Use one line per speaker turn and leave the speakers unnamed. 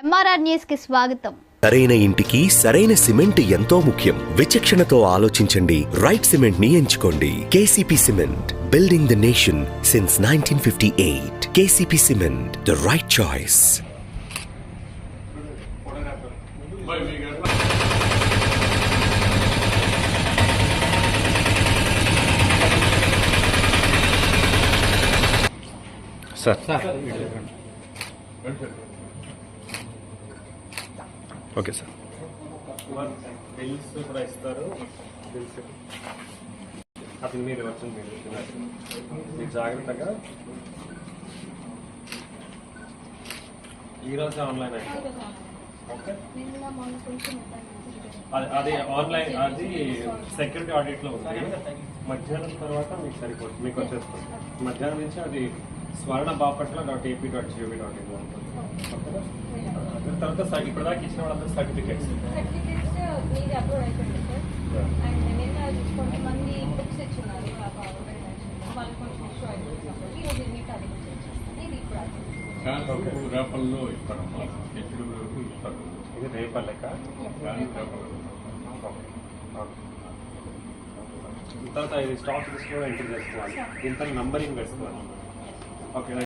MRR న్యూస్కి స్వాగతం.
సరైన ఇంటికి సరైన సిమెంట్ ఎంతో ముఖ్యం. విచక్షణతో ఆలోచించండి. రైట్ సిమెంట్ని ఎంచుకోండి KCP cement building the nation since nineteen fifty eight KCP cement the right choice
sir. Okay sir.
Bills కూడా ఇస్తారు. బిల్స్ అది మీరు వచ్చింది మీరు మీరు జాగ్రత్తగా ఈరోజు ఆన్లైన్ అయితే. ఓకే. అది అది ఆన్లైన్ అది సెక్యూరిటీ ఆడిట్లో ఉంది. మధ్యాహ్నం తర్వాత మీకు సరిపోతుంది మీకు వచ్చేస్తుంది. మధ్యాహ్నం నుంచి అది Swarna Bapatla dot AP dot G O V dot in ఉంటుంది. ఓకేనా? తర్వాత ఇప్పటిదాకా ఇచ్చిన వాళ్ళందరూ సర్టిఫికేట్స్.
రేపల్లో ఇస్తారమ్మా ఎప్పుడు వరకు ఇస్తారు
ఇది రేపల్లెక తర్వాత ఇది స్టాక్ లిస్ట్ కూడా ఎంటర్ చేసుకోవాలి ఇంత నంబరింగ్ వేసుకోవాలి ఓకే